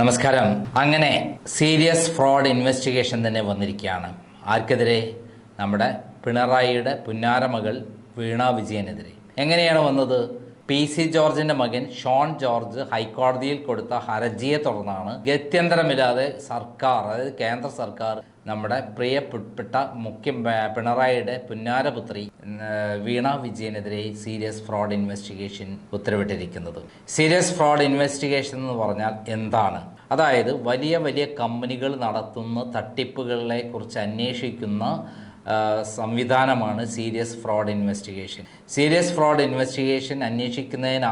നമസ്കാരം. അങ്ങനെ serious fraud investigation തന്നെ വന്നിരിക്കുകയാണ്. ആർക്കെതിരെ? നമ്മുടെ പിണറായിയുടെ പുന്നാരമകൾ വീണ വിജയനെതിരെ. എങ്ങനെയാണ് വന്നത്? പി സി ജോർജിന്റെ മകൻ ഷോൺ ജോർജ് ഹൈക്കോടതിയിൽ കൊടുത്ത ഹർജിയെ തുടർന്നാണ് ഗത്യന്തരമില്ലാതെ സർക്കാർ അതായത് കേന്ദ്ര സർക്കാർ നമ്മുടെ പ്രിയപ്പെട്ട മുഖ്യ പിണറായിയുടെ പുന്നാരപുത്രി വീണ വിജയനെതിരെ സീരിയസ് ഫ്രോഡ് ഇൻവെസ്റ്റിഗേഷൻ ഉത്തരവിട്ടിരിക്കുന്നത്. സീരിയസ് ഫ്രോഡ് ഇൻവെസ്റ്റിഗേഷൻ എന്ന് പറഞ്ഞാൽ എന്താണ്? അതായത് വലിയ വലിയ കമ്പനികൾ നടത്തുന്ന തട്ടിപ്പുകളെ കുറിച്ച് അന്വേഷിക്കുന്ന സംവിധാനമാണ് serious fraud investigation. Serious fraud investigation അന്വേഷിക്കുന്നതിന്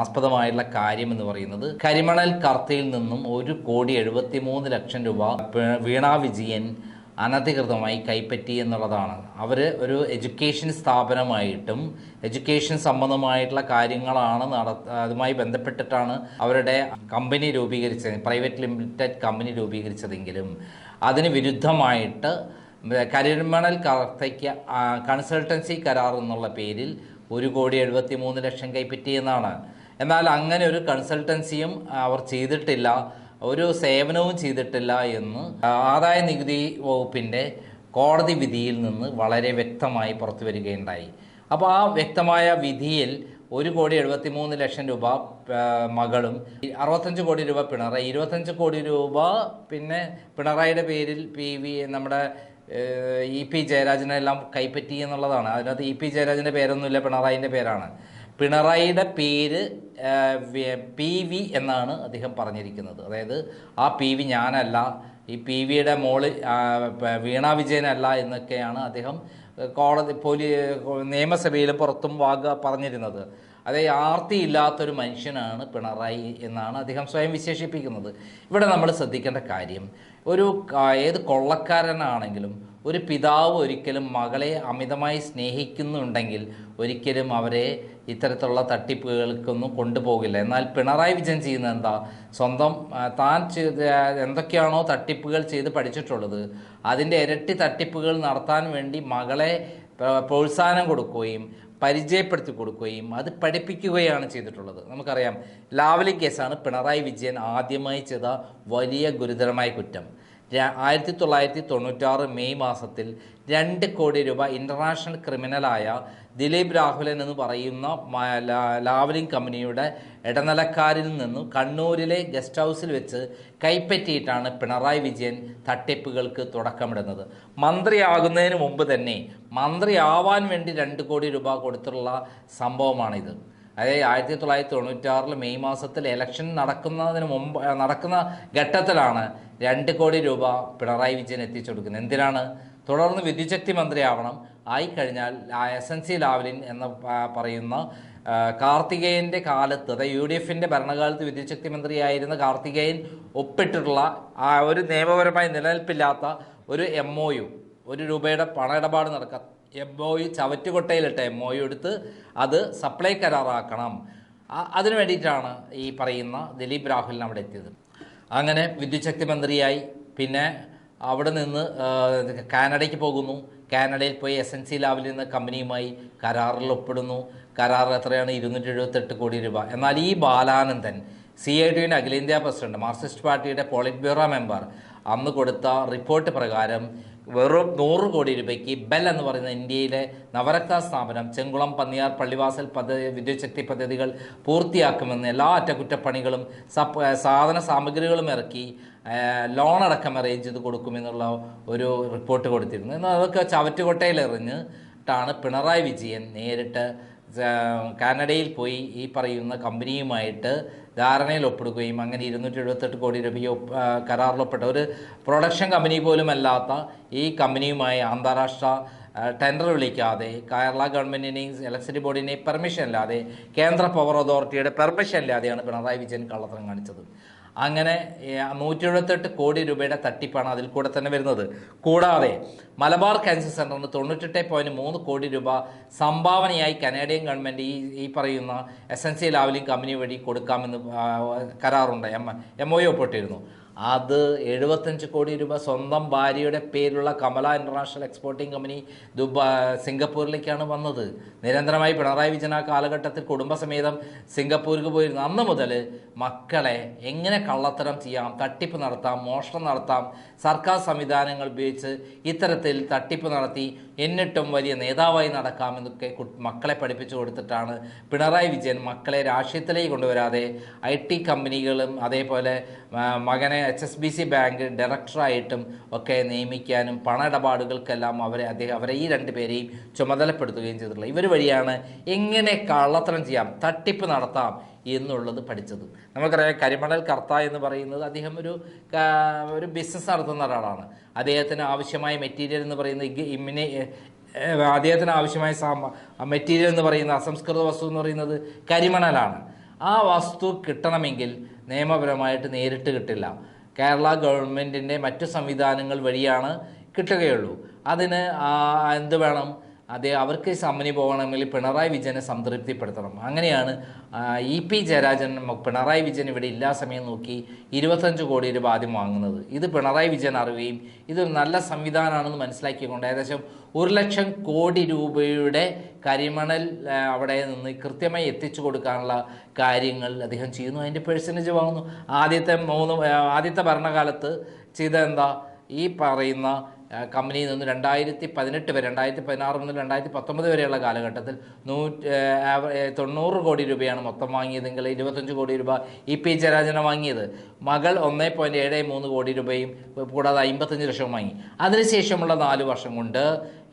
ആസ്പദമായുള്ള കാര്യം എന്ന് പറയുന്നത് കരിമണൽ കർത്തയിൽ നിന്നും ഒരു കോടി എഴുപത്തി മൂന്ന് ലക്ഷം രൂപ വീണ വിജയൻ അനധികൃതമായി കൈപ്പറ്റി എന്നുള്ളതാണ്. അവർ ഒരു എഡ്യൂക്കേഷൻ സ്ഥാപനമായിട്ടും എഡ്യൂക്കേഷൻ സംബന്ധമായിട്ടുള്ള കാര്യങ്ങളാണ് നട അതുമായി ബന്ധപ്പെട്ടിട്ടാണ് അവരുടെ കമ്പനി രൂപീകരിച്ചത് പ്രൈവറ്റ് ലിമിറ്റഡ് കമ്പനി രൂപീകരിച്ചതെങ്കിലും. അതിന് വിരുദ്ധമായിട്ട് കരിമണൽ കർത്തയ്ക്ക് ആ, കൺസൾട്ടൻസി കരാർ എന്നുള്ള പേരിൽ ഒരു കോടി എഴുപത്തി മൂന്ന് ലക്ഷം കൈപ്പറ്റി എന്നാണ്. എന്നാൽ അങ്ങനെ ഒരു കൺസൾട്ടൻസിയും അവർ ചെയ്തിട്ടില്ല ഒരു സേവനവും ചെയ്തിട്ടില്ല എന്ന് ആദായ നികുതി വകുപ്പിന്റെ കോടതി വിധിയിൽ നിന്ന് വളരെ വ്യക്തമായി പുറത്തു വരികയുണ്ടായി. അപ്പോൾ ആ വ്യക്തമായ വിധിയിൽ ഒരു കോടി എഴുപത്തി മൂന്ന് ലക്ഷം രൂപ മകളും അറുപത്തഞ്ച് കോടി രൂപ പിണറായി ഇരുപത്തഞ്ച് കോടി രൂപ പിന്നെ പിണറായിയുടെ പേരിൽ പി വി നമ്മുടെ ഇ പി ജയരാജനെല്ലാം കൈപ്പറ്റി എന്നുള്ളതാണ്. അതിനകത്ത് ഇ പി ജയരാജന്റെ പേരൊന്നുമില്ല പിണറായിന്റെ പേരാണ്. പിണറായിയുടെ പേര് പി വി എന്നാണ് അദ്ദേഹം പറഞ്ഞിരിക്കുന്നത്. അതായത് ആ പി വി ഞാനല്ല ഈ പി വിയുടെ മോൾ വീണ വിജയനല്ല എന്നൊക്കെയാണ് അദ്ദേഹം കോടതി പോലീ നിയമസഭയിൽ പുറത്തും വാഗ പറഞ്ഞിരുന്നത്. അതായത് ആർത്തിയില്ലാത്തൊരു മനുഷ്യനാണ് പിണറായി എന്നാണ് അദ്ദേഹം സ്വയം വിശേഷിപ്പിക്കുന്നത്. ഇവിടെ നമ്മൾ ശ്രദ്ധിക്കേണ്ട കാര്യം ഒരു ഏത് കൊള്ളക്കാരനാണെങ്കിലും ഒരു പിതാവ് ഒരിക്കലും മകളെ അമിതമായി സ്നേഹിക്കുന്നുണ്ടെങ്കിൽ ഒരിക്കലും അവരെ ഇത്തരത്തിലുള്ള തട്ടിപ്പുകൾക്കൊന്നും കൊണ്ടുപോകില്ല. എന്നാൽ പിണറായി വിജയൻ ചെയ്യുന്നത് എന്താ? സ്വന്തം താൻ എന്തൊക്കെയാണോ തട്ടിപ്പുകൾ ചെയ്ത് പഠിച്ചിട്ടുള്ളത് അതിന്റെ ഇരട്ടി തട്ടിപ്പുകൾ നടത്താൻ വേണ്ടി മകളെ പ്ര- പ്രോത്സാഹനം കൊടുക്കുകയും പരിചയപ്പെടുത്തി കൊടുക്കുകയും അത് പഠിപ്പിക്കുകയാണ് ചെയ്തിട്ടുള്ളത്. നമുക്കറിയാം ലാവലി കേസാണ് പിണറായി വിജയൻ ആദ്യമായി ചെയ്ത വലിയ ഗുരുതരമായ കുറ്റം. ആയിരത്തി തൊള്ളായിരത്തി തൊണ്ണൂറ്റാറ് മെയ് മാസത്തിൽ രണ്ട് കോടി രൂപ ഇന്റർനാഷണൽ ക്രിമിനലായ ദിലീപ് രാഹുലൻ എന്ന് പറയുന്ന ലാവലിംഗ് കമ്പനിയുടെ ഇടനിലക്കാരിൽ നിന്നും കണ്ണൂരിലെ ഗസ്റ്റ് ഹൗസിൽ വെച്ച് കൈപ്പറ്റിയിട്ടാണ് പിണറായി വിജയൻ തട്ടിപ്പുകൾക്ക് തുടക്കമിടുന്നത്. മന്ത്രിയാകുന്നതിന് മുമ്പ് തന്നെ മന്ത്രിയാവാൻ വേണ്ടി രണ്ട് കോടി രൂപ കൊടുത്തിട്ടുള്ള സംഭവമാണിത്. അതായത് ആയിരത്തി തൊള്ളായിരത്തി തൊണ്ണൂറ്റാറിൽ മെയ് മാസത്തിൽ ഇലക്ഷൻ നടക്കുന്നതിന് മുമ്പ് നടക്കുന്ന ഘട്ടത്തിലാണ് രണ്ട് കോടി രൂപ പിണറായി വിജയൻ എത്തിച്ചു കൊടുക്കുന്നത് എന്തിനാണ്? തുടർന്ന് വിദ്യുച്ഛക്തി മന്ത്രിയാവണം. ആയിക്കഴിഞ്ഞാൽ എസ് എൻ സി ലാവലിൻ എന്ന് പറയുന്ന കാർത്തികേയന്റെ കാലത്ത് അതായത് യു ഡി എഫിന്റെ ഭരണകാലത്ത് വിദ്യുച്ഛക്തി മന്ത്രിയായിരുന്ന കാർത്തികേയൻ ഒപ്പിട്ടിട്ടുള്ള ആ ഒരു നിയമപരമായി നിലനിൽപ്പില്ലാത്ത ഒരു എം ഒ യു ഒരു രൂപയുടെ പണ ഇടപാട് നടക്കാം എം ഒ യു ചവറ്റുകൊട്ടയിലിട്ട എം ഒ യു എടുത്ത് അത് സപ്ലൈ കരാറാക്കണം. അതിനു വേണ്ടിയിട്ടാണ് ഈ പറയുന്ന ദിലീപ് രാഹുലിന് അവിടെ എത്തിയത്. അങ്ങനെ വിദ്യുച്ഛക്തി മന്ത്രിയായി. പിന്നെ അവിടെ നിന്ന് കാനഡയ്ക്ക് പോകുന്നു. കാനഡയിൽ പോയി എസ് എൻ സി ലാബിൽ നിന്ന് കമ്പനിയുമായി കരാറിൽ ഒപ്പിടുന്നു. കരാർ എത്രയാണ്? ഇരുന്നൂറ്റി എഴുപത്തെട്ട് കോടി രൂപ. എന്നാൽ ഈ ബാലാനന്ദൻ സി ഐ ടിയുടെ അഖിലേന്ത്യാ പ്രസിഡന്റ് മാർക്സിസ്റ്റ് പാർട്ടിയുടെ പോളിറ്റ് ബ്യൂറോ മെമ്പർ അന്ന് കൊടുത്ത റിപ്പോർട്ട് പ്രകാരം വെറും നൂറ് കോടി രൂപയ്ക്ക് ബെൽ എന്ന് പറയുന്ന ഇന്ത്യയിലെ നവരത്ന സ്ഥാപനം ചെങ്കുളം പന്നിയാർ പള്ളിവാസൽ പദ്ധതി വിദ്യുച്ഛക്തി പദ്ധതികൾ പൂർത്തിയാക്കുമെന്ന് എല്ലാ അറ്റകുറ്റപ്പണികളും സാധന സാമഗ്രികളും ഇറക്കി ലോൺ അടക്കം അറേഞ്ച് ചെയ്ത് കൊടുക്കുമെന്നുള്ള ഒരു റിപ്പോർട്ട് കൊടുത്തിരുന്നു. എന്നാൽ അതൊക്കെ ചവറ്റുകൊട്ടയിൽ എറിഞ്ഞിട്ടാണ് പിണറായി വിജയൻ നേരിട്ട് കാനഡയിൽ പോയി ഈ പറയുന്ന കമ്പനിയുമായിട്ട് ധാരണയിൽ ഒപ്പിടുകയും അങ്ങനെ ഇരുന്നൂറ്റി എഴുപത്തെട്ട് കോടി രൂപയോ കരാറിലൊപ്പെട്ട ഒരു പ്രൊഡക്ഷൻ കമ്പനി പോലും അല്ലാത്ത ഈ കമ്പനിയുമായി അന്താരാഷ്ട്ര ടെൻഡർ വിളിക്കാതെ കേരള ഗവൺമെന്റിനെയും ഇലക്ട്രിസിറ്റി ബോർഡിനെയും പെർമിഷൻ ഇല്ലാതെ കേന്ദ്ര പവർ അതോറിറ്റിയുടെ പെർമിഷൻ ഇല്ലാതെയാണ് പിണറായി വിജയൻ കള്ളത്തരം കാണിച്ചത്. അങ്ങനെ നൂറ്റി എഴുപത്തെട്ട് കോടി രൂപയുടെ തട്ടിപ്പാണ് അതിൽ കൂടെ തന്നെ വരുന്നത് കൂടാതെ മലബാർ ക്യാൻസർ സെന്ററിന് തൊണ്ണൂറ്റെട്ട് പോയിന്റ് മൂന്ന് കോടി രൂപ സംഭാവനയായി കനേഡിയൻ ഗവൺമെന്റ് ഈ ഈ പറയുന്ന S N C Lavalin company വഴി കൊടുക്കാമെന്ന് കരാറുണ്ട് എം എം ഒ ഒപ്പിട്ടിരുന്നു അത് എഴുപത്തഞ്ച് കോടി രൂപ സ്വന്തം ഭാര്യയുടെ പേരിലുള്ള Kamala international exporting company Dubai സിംഗപ്പൂരിലേക്കാണ് വന്നത്. നിരന്തരമായി പിണറായി വിജയൻ ആ കാലഘട്ടത്തിൽ കുടുംബസമേതം സിംഗപ്പൂർക്ക് പോയിരുന്നു. അന്ന് മുതൽ മക്കളെ എങ്ങനെ കള്ളത്തരം ചെയ്യാം തട്ടിപ്പ് നടത്താം മോഷണം നടത്താം സർക്കാർ സംവിധാനങ്ങൾ ഉപയോഗിച്ച് ഇത്തരത്തിൽ തട്ടിപ്പ് നടത്തി എന്നിട്ടും വലിയ നേതാവായി നടക്കാമെന്നൊക്കെ മക്കളെ പഠിപ്പിച്ചു കൊടുത്തിട്ടാണ് പിണറായി വിജയൻ മക്കളെ രാഷ്ട്രീയത്തിലേക്ക് കൊണ്ടുവരാതെ ഐ ടി കമ്പനികളും അതേപോലെ മകനെ H S B C bank ഡയറക്ടറായിട്ടും ഒക്കെ നിയമിക്കാനും പണ ഇടപാടുകൾക്കെല്ലാം അവരെ അദ്ദേഹം അവരെ ഈ രണ്ട് പേരെയും ചുമതലപ്പെടുത്തുകയും ചെയ്തിട്ടുള്ളത്. ഇവർ വഴിയാണ് എങ്ങനെ കള്ളത്തരം ചെയ്യാം തട്ടിപ്പ് നടത്താം എന്നുള്ളത് പഠിച്ചത്. നമുക്കറിയാം കരിമണൽ കർത്ത എന്ന് പറയുന്നത് അദ്ദേഹം ഒരു ഒരു ബിസിനസ് നടത്തുന്ന ഒരാളാണ്. അദ്ദേഹത്തിന് ആവശ്യമായ മെറ്റീരിയൽ എന്ന് പറയുന്നത് ഇമ്മിനെ അദ്ദേഹത്തിന് ആവശ്യമായ മെറ്റീരിയൽ എന്ന് പറയുന്ന അസംസ്കൃത വസ്തു എന്ന് പറയുന്നത് കരിമണലാണ്. ആ വസ്തു കിട്ടണമെങ്കിൽ നിയമപരമായിട്ട് നേരിട്ട് കിട്ടില്ല. കേരള ഗവൺമെന്റിന്റെ മറ്റു സംവിധാനങ്ങൾ വഴിയാണ് കിട്ടുകയുള്ളൂ. അതിന് എന്ത് വേണം? അതേ അവർക്ക് സമനി പോകണമെങ്കിൽ പിണറായി വിജയനെ സംതൃപ്തിപ്പെടുത്തണം. അങ്ങനെയാണ് ഇ പി ജയരാജൻ പിണറായി വിജയൻ ഇവിടെ ഇല്ലാ സമയം നോക്കി ഇരുപത്തഞ്ച് കോടി രൂപ ആദ്യം വാങ്ങുന്നത്. ഇത് പിണറായി വിജയൻ അറിയുകയും ഇത് നല്ല സംവിധാനമാണെന്ന് മനസ്സിലാക്കിക്കൊണ്ട് ഏകദേശം ഒരു ലക്ഷം കോടി രൂപയുടെ കരിമണൽ അവിടെ നിന്ന് കൃത്യമായി എത്തിച്ചു കൊടുക്കാനുള്ള കാര്യങ്ങൾ അദ്ദേഹം ചെയ്യുന്നു. അതിന്റെ പേഴ്സന്റേജ് വാങ്ങുന്നു. ആദ്യത്തെ മൂന്ന് ആദ്യത്തെ ഭരണകാലത്ത് ചെയ്ത എന്താ? ഈ പറയുന്ന കമ്പനിയിൽ നിന്ന് രണ്ടായിരത്തി പതിനെട്ട് വരെ രണ്ടായിരത്തി പതിനാറ് മുതൽ രണ്ടായിരത്തി പത്തൊമ്പത് വരെയുള്ള കാലഘട്ടത്തിൽ നൂറ്റി തൊണ്ണൂറ് കോടി രൂപയാണ് മൊത്തം വാങ്ങിയതെങ്കിൽ ഇരുപത്തഞ്ച് കോടി രൂപ ഇ പി ജയരാജന വാങ്ങിയത്. മകൾ ഒന്നേ പോയിന്റ് ഏഴ് മൂന്ന് കോടി രൂപയും കൂടാതെ അമ്പത്തഞ്ച് ലക്ഷവും വാങ്ങി. അതിനുശേഷമുള്ള നാല് വർഷം കൊണ്ട്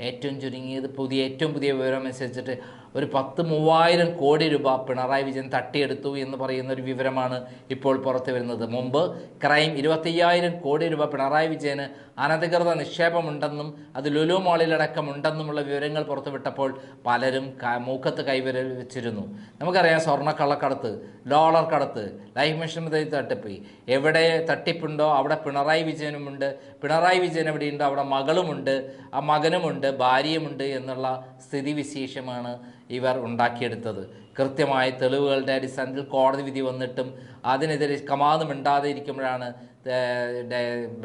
ഏറ്റവും ചുരുങ്ങിയത് പുതിയ ഏറ്റവും പുതിയ വിവരം അനുസരിച്ചിട്ട് ഒരു പത്ത് മൂവായിരം കോടി രൂപ പിണറായി വിജയൻ തട്ടിയെടുത്തു എന്ന് പറയുന്ന ഒരു വിവരമാണ് ഇപ്പോൾ പുറത്തു വരുന്നത്. മുമ്പ് ക്രൈം ഇരുപത്തയ്യായിരം കോടി രൂപ പിണറായി വിജയന് അനധികൃത നിക്ഷേപമുണ്ടെന്നും അത് ലുലു മാളിലടക്കം ഉണ്ടെന്നുമുള്ള വിവരങ്ങൾ പുറത്തുവിട്ടപ്പോൾ പലരും മൂക്കത്ത് കൈവര വെച്ചിരുന്നു. നമുക്കറിയാം സ്വർണക്കള്ളക്കടത്ത് ഡോളർ കടത്ത് ലൈഫ് മിഷൻ തട്ടിപ്പ് എവിടെ തട്ടിപ്പുണ്ടോ അവിടെ പിണറായി വിജയനുമുണ്ട് പിണറായി വിജയൻ എവിടെയുണ്ടോ അവിടെ മകളുമുണ്ട് ആ മകനുമുണ്ട് ഭാര്യയുമുണ്ട് എന്നുള്ള സ്ഥിതിവിശേഷമാണ് ഇവർ ഉണ്ടാക്കിയെടുത്തത്. കൃത്യമായ തെളിവുകളുടെ അടിസ്ഥാനത്തിൽ കോടതി വിധി വന്നിട്ടും അതിനെതിരെ കമാന്ന് മിണ്ടാതെ ഇരിക്കുമ്പോഴാണ്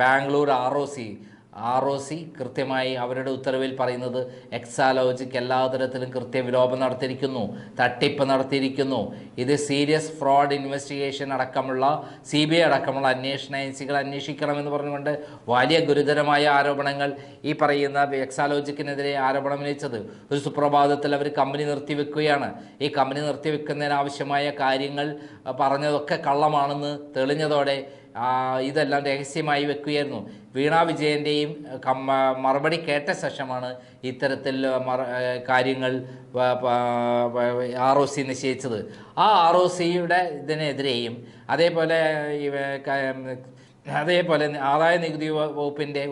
Bangalore R O C R O C കൃത്യമായി അവരുടെ ഉത്തരവിൽ പറയുന്നത് എക്സാലോജിക്ക് എല്ലാ തരത്തിലും കൃത്യവിലോപം നടത്തിയിരിക്കുന്നു തട്ടിപ്പ് നടത്തിയിരിക്കുന്നു. ഇത് സീരിയസ് ഫ്രോഡ് ഇൻവെസ്റ്റിഗേഷൻ അടക്കമുള്ള സി ബി ഐ അടക്കമുള്ള അന്വേഷണ ഏജൻസികൾ അന്വേഷിക്കണമെന്ന് പറഞ്ഞുകൊണ്ട് വലിയ ഗുരുതരമായ ആരോപണങ്ങൾ ഈ പറയുന്ന എക്സാലോജിക്കിനെതിരെ ആരോപണം ഉന്നയിച്ചത്. ഒരു സുപ്രഭാതത്തിൽ അവർ കമ്പനി നിർത്തിവെക്കുകയാണ്. ഈ കമ്പനി നിർത്തിവെക്കുന്നതിന് ആവശ്യമായ കാര്യങ്ങൾ പറഞ്ഞതൊക്കെ കള്ളമാണെന്ന് തെളിഞ്ഞതോടെ ഇതെല്ലാം രഹസ്യമായി വെക്കുകയായിരുന്നു. വീണ വിജയന്റെയും മറുപടി കേട്ട ശേഷമാണ് ഇത്തരത്തിൽ കാര്യങ്ങൾ ആർ ഒ സി നിശ്ചയിച്ചത്. ആ ആർ ഒ സിയുടെ ഇതിനെതിരെയും അതേപോലെ അതേപോലെ ആദായ നികുതി വകുപ്പിന്റെ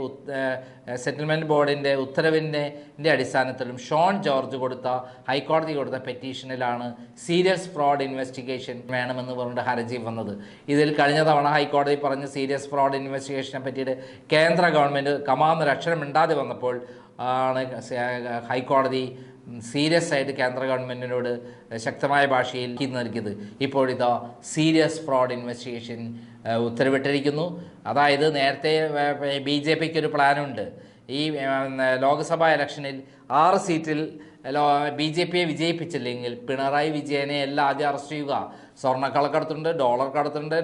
സെറ്റിൽമെന്റ് ബോർഡിന്റെ ഉത്തരവിന്റെ ന്റെ അടിസ്ഥാനത്തിലും ഷോൺ ജോർജ് കൊടുത്ത ഹൈക്കോടതി കൊടുത്ത പെറ്റീഷനിലാണ് സീരിയസ് ഫ്രോഡ് ഇൻവെസ്റ്റിഗേഷൻ വേണമെന്ന് പറഞ്ഞിട്ട് ഹർജി വന്നത്. ഇതിൽ കഴിഞ്ഞ തവണ ഹൈക്കോടതി പറഞ്ഞ് സീരിയസ് ഫ്രോഡ് ഇൻവെസ്റ്റിഗേഷനെ പറ്റിയിട്ട് കേന്ദ്ര ഗവൺമെന്റ് കമാന്ന് അക്ഷരം മിണ്ടാതെ വന്നപ്പോൾ ആണ് ഹൈക്കോടതി സീരിയസ് ആയിട്ട് കേന്ദ്ര ഗവൺമെന്റിനോട് ശക്തമായ ഭാഷയിൽ നൽകിയത് ഇപ്പോഴിതോ സീരിയസ് ഫ്രോഡ് ഇൻവെസ്റ്റിഗേഷൻ ഉത്തരവിട്ടിരിക്കുന്നു. അതായത് നേരത്തെ ബി ജെ പിക്ക് ഒരു പ്ലാനുണ്ട് ഈ ലോക്സഭാ ഇലക്ഷനിൽ ആറ് സീറ്റിൽ ബി ജെ പിയെ വിജയിപ്പിച്ചില്ലെങ്കിൽ പിണറായി വിജയനെ എല്ലാം ആദ്യം അറസ്റ്റ് ചെയ്യുക. സ്വർണക്കളക്കടത്തുണ്ട് ഡോളർ കടത്തുണ്ട്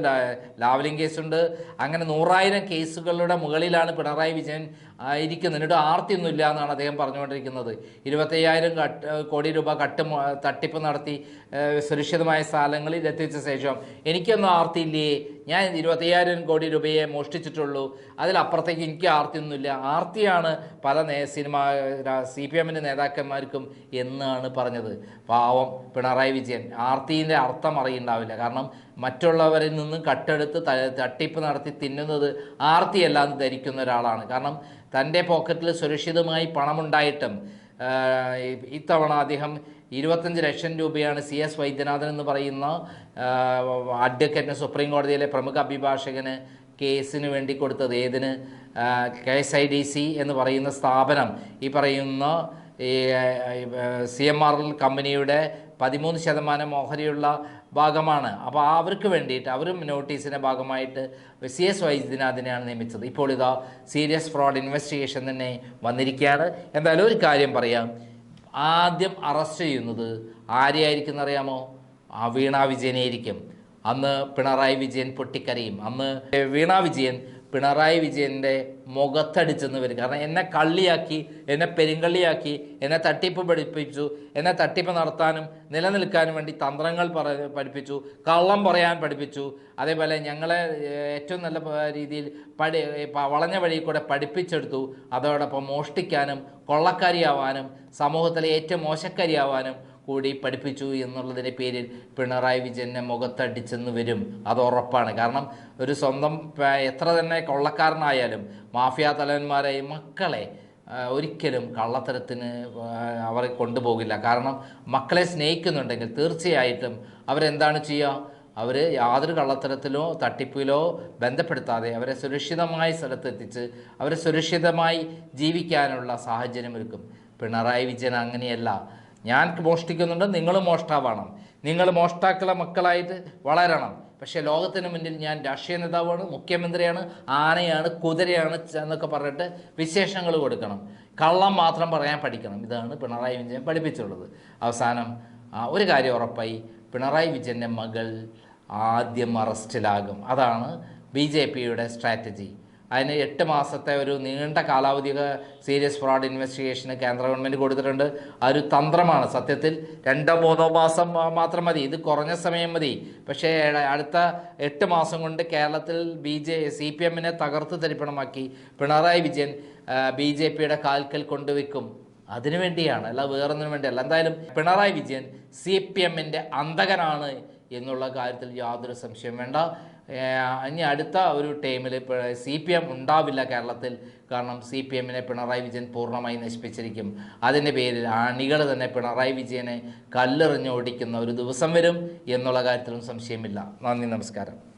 ലാവലിംഗ് കേസുണ്ട്. അങ്ങനെ നൂറായിരം കേസുകളുടെ മുകളിലാണ് പിണറായി വിജയൻ ആ, ഇരിക്കുന്നത് എന്നിട്ട് ആർത്തിയൊന്നുമില്ല എന്നാണ് അദ്ദേഹം പറഞ്ഞുകൊണ്ടിരിക്കുന്നത്. ഇരുപത്തയ്യായിരം കട്ട് കോടി രൂപ കട്ട് തട്ടിപ്പ് നടത്തി സുരക്ഷിതമായ സ്ഥലങ്ങളിൽ എത്തിച്ച ശേഷം എനിക്കൊന്നും ആർത്തിയില്ലേ? ഞാൻ ഇരുപത്തയ്യായിരം കോടി രൂപയെ മോഷ്ടിച്ചിട്ടുള്ളൂ. അതിലപ്പുറത്തേക്ക് എനിക്ക് ആർത്തിയൊന്നുമില്ല. ആർത്തിയാണ് പല നേ സിനിമ സി പി എമ്മിന്റെ നേതാക്കന്മാർക്കും എന്നാണ് പറഞ്ഞത്. പാവം പിണറായി വിജയൻ. ആർത്തിന്റെ അർത്ഥം അറിയുണ്ടാവില്ല. കാരണം മറ്റുള്ളവരിൽ നിന്ന് കട്ടെടുത്ത് തട്ടിപ്പ് നടത്തി തിന്നുന്നത് ആർത്തിയല്ലാതെ ധരിക്കുന്ന ഒരാളാണ്. കാരണം തന്റെ പോക്കറ്റിൽ സുരക്ഷിതമായി പണമുണ്ടായിട്ടും ഇത്തവണ അദ്ദേഹം ഇരുപത്തഞ്ച് ലക്ഷം രൂപയാണ് സി എസ് വൈദ്യനാഥൻ എന്ന് പറയുന്ന അഡ്വക്കേറ്റിന് സുപ്രീം കോടതിയിലെ പ്രമുഖ അഭിഭാഷകന് കേസിന് വേണ്ടി കൊടുത്തത്. ഏതിന്? K S I D C എന്ന് പറയുന്ന സ്ഥാപനം ഈ പറയുന്ന ഈ സി എം ആർ എൽ കമ്പനിയുടെ പതിമൂന്ന് ശതമാനം ഓഹരിയുള്ള ഭാഗമാണ്. അപ്പോൾ അവർക്ക് വേണ്ടിയിട്ട് അവരും നോട്ടീസിന്റെ ഭാഗമായിട്ട് സി എസ് വൈദ്യനാഥിനെയാണ് നിയമിച്ചത്. ഇപ്പോൾ ഇതാ സീരിയസ് ഫ്രോഡ് ഇൻവെസ്റ്റിഗേഷൻ തന്നെ വന്നിരിക്കുകയാണ്. എന്തായാലും ഒരു കാര്യം പറയാം. ആദ്യം അറസ്റ്റ് ചെയ്യുന്നത് ആരെയായിരിക്കും എന്നറിയാമോ ആ വീണ വിജയനെയായിരിക്കും. അന്ന് പിണറായി വിജയൻ പൊട്ടിക്കരയും. അന്ന് വീണ വിജയൻ പിണറായി വിജയന്റെ മുഖത്തടിച്ചെന്ന് വരും. കാരണം എന്നെ കള്ളിയാക്കി എന്നെ പെരുങ്കള്ളിയാക്കി എന്നെ തട്ടിപ്പ് പഠിപ്പിച്ചു എന്നെ തട്ടിപ്പ് നടത്താനും നിലനിൽക്കാനും വേണ്ടി തന്ത്രങ്ങൾ പഠിപ്പിച്ചു കള്ളം പറയാൻ പഠിപ്പിച്ചു. അതേപോലെ ഞങ്ങളെ ഏറ്റവും നല്ല രീതിയിൽ പഠി വളഞ്ഞ വഴി കൂടെ പഠിപ്പിച്ചെടുത്തു. അതോടൊപ്പം മോഷ്ടിക്കാനും കൊള്ളക്കാരിയാവാനും സമൂഹത്തിലെ ഏറ്റവും മോശക്കാരിയാവാനും കൂടി പഠിപ്പിച്ചു എന്നുള്ളതിന്റെ പേരിൽ പിണറായി വിജയനെ മുഖത്തടിച്ചെന്ന് വരും. അത് ഉറപ്പാണ്. കാരണം ഒരു സ്വന്തം എത്ര തന്നെ കൊള്ളക്കാരനായാലും മാഫിയ തലവന്മാരെ മക്കളെ ഒരിക്കലും കള്ളത്തരത്തിന് അവരെ കൊണ്ടുപോകില്ല. കാരണം മക്കളെ സ്നേഹിക്കുന്നുണ്ടെങ്കിൽ തീർച്ചയായിട്ടും അവരെന്താണ് ചെയ്യുക? അവർ യാതൊരു കള്ളത്തരത്തിലോ തട്ടിപ്പിലോ ബന്ധപ്പെടുത്താതെ അവരെ സുരക്ഷിതമായ സ്ഥലത്തെത്തിച്ച് അവരെ സുരക്ഷിതമായി ജീവിക്കാനുള്ള സാഹചര്യം ഒരുക്കും പിണറായി വിജയൻ അങ്ങനെയല്ല. ഞാൻ മോഷ്ടിക്കുന്നുണ്ട് നിങ്ങൾ മോഷ്ടാവാണം. നിങ്ങൾ മോഷ്ടാക്കളെ മക്കളായിട്ട് വളരണം. പക്ഷേ ലോകത്തിന് മുന്നിൽ ഞാൻ രാഷ്ട്രീയ നേതാവാണ് മുഖ്യമന്ത്രിയാണ് ആനയാണ് കുതിരയാണ് എന്നൊക്കെ പറഞ്ഞിട്ട് വിശേഷങ്ങൾ കൊടുക്കണം. കള്ളം മാത്രം പറയാൻ പഠിക്കണം. ഇതാണ് പിണറായി വിജയൻ പഠിപ്പിച്ചുള്ളത് അവസാനം ഒരു കാര്യം ഉറപ്പായി. പിണറായി വിജയന്റെ മകൾ ആദ്യം അറസ്റ്റിലാകും. അതാണ് ബി ജെ പിയുടെ സ്ട്രാറ്റജി. അതിന് എട്ട് മാസത്തെ ഒരു നീണ്ട കാലാവധി സീരിയസ് ഫ്രോഡ് ഇൻവെസ്റ്റിഗേഷന് കേന്ദ്ര ഗവൺമെന്റ് കൊടുത്തിട്ടുണ്ട്. ആ ഒരു തന്ത്രമാണ് സത്യത്തിൽ. രണ്ടോ മൂന്നോ മാസം മാത്രം മതി. ഇത് കുറഞ്ഞ സമയം മതി. പക്ഷേ അടുത്ത എട്ട് മാസം കൊണ്ട് കേരളത്തിൽ ബി ജെ സി പി എമ്മിനെ തകർത്ത് തരിപ്പണമാക്കി പിണറായി വിജയൻ ബി ജെ പിയുടെ കാൽക്കൽ കൊണ്ടുവെക്കും. അതിനുവേണ്ടിയാണ് അല്ല വേറൊന്നിനു വേണ്ടിയല്ല. എന്തായാലും പിണറായി വിജയൻ സി പി എമ്മിന്റെ അന്തകനാണ് എന്നുള്ള കാര്യത്തിൽ യാതൊരു സംശയം വേണ്ട. ഇനി അടുത്ത ഒരു ടൈമിൽ സി പി എം ഉണ്ടാവില്ല കേരളത്തിൽ. കാരണം സി പി എമ്മിനെ പിണറായി വിജയൻ പൂർണമായി നശിപ്പിച്ചിരിക്കും. അതിന്റെ പേരിൽ അണികൾ തന്നെ പിണറായി വിജയനെ കല്ലെറിഞ്ഞ് ഓടിക്കുന്ന ഒരു ദിവസം വരും എന്നുള്ള കാര്യത്തിലും സംശയമില്ല. നന്ദി നമസ്കാരം.